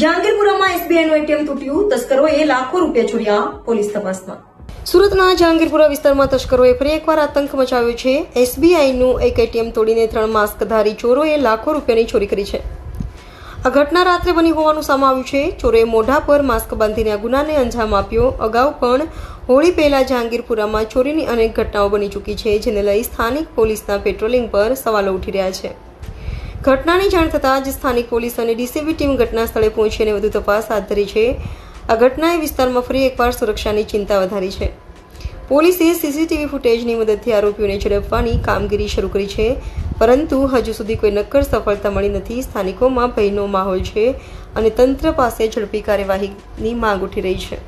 જહાંગીરપુરામાં એસબીઆઈનું ATM તૂટ્યું, તસ્કરોએ લાખો રૂપિયા ચોર્યા police તપાસમાં. સુરતના જહાંગીરપુરા વિસ્તારમાં તસ્કરોએ ફરી એકવાર આતંક મચાવ્યો છે. એસબીઆઈનું એક એટીએમ તોડીને ત્રણ માસ્કધારી ચોરોએ લાખો રૂપિયાની ચોરી કરી છે. આ ઘટના રાત્રે બની હોવાનું સામે આવ્યું છે. ચોરે મોઢા પર માસ્ક બાંધીને આ ગુનાને અંજામ આપ્યો. અગાઉ પણ હોળી પહેલા જહાંગીરપુરામાં ચોરીની અનેક ઘટનાઓ બની ચૂકી છે, જેને લઈ સ્થાનિક પોલીસના પેટ્રોલિંગ પર સવાલો ઉઠી રહ્યા છે. ઘટનાની જાણ થતાં જ સ્થાનિક પોલીસ અને ડીસીબી ટીમ ઘટના સ્થળે પહોંચી અને વધુ તપાસ હાથ ધરી છે. આ ઘટનાએ વિસ્તારમાં ફરી એકવાર સુરક્ષાની ચિંતા વધારી છે. પોલીસે સીસીટીવી ફૂટેજની મદદથી આરોપીઓને ઝડપવાની કામગીરી શરૂ કરી છે, પરંતુ હજુ સુધી કોઈ નક્કર સફળતા મળી નથી. સ્થાનિકોમાં ભયનો માહોલ છે અને તંત્ર પાસે ઝડપી કાર્યવાહીની માંગ ઉઠી રહી છે.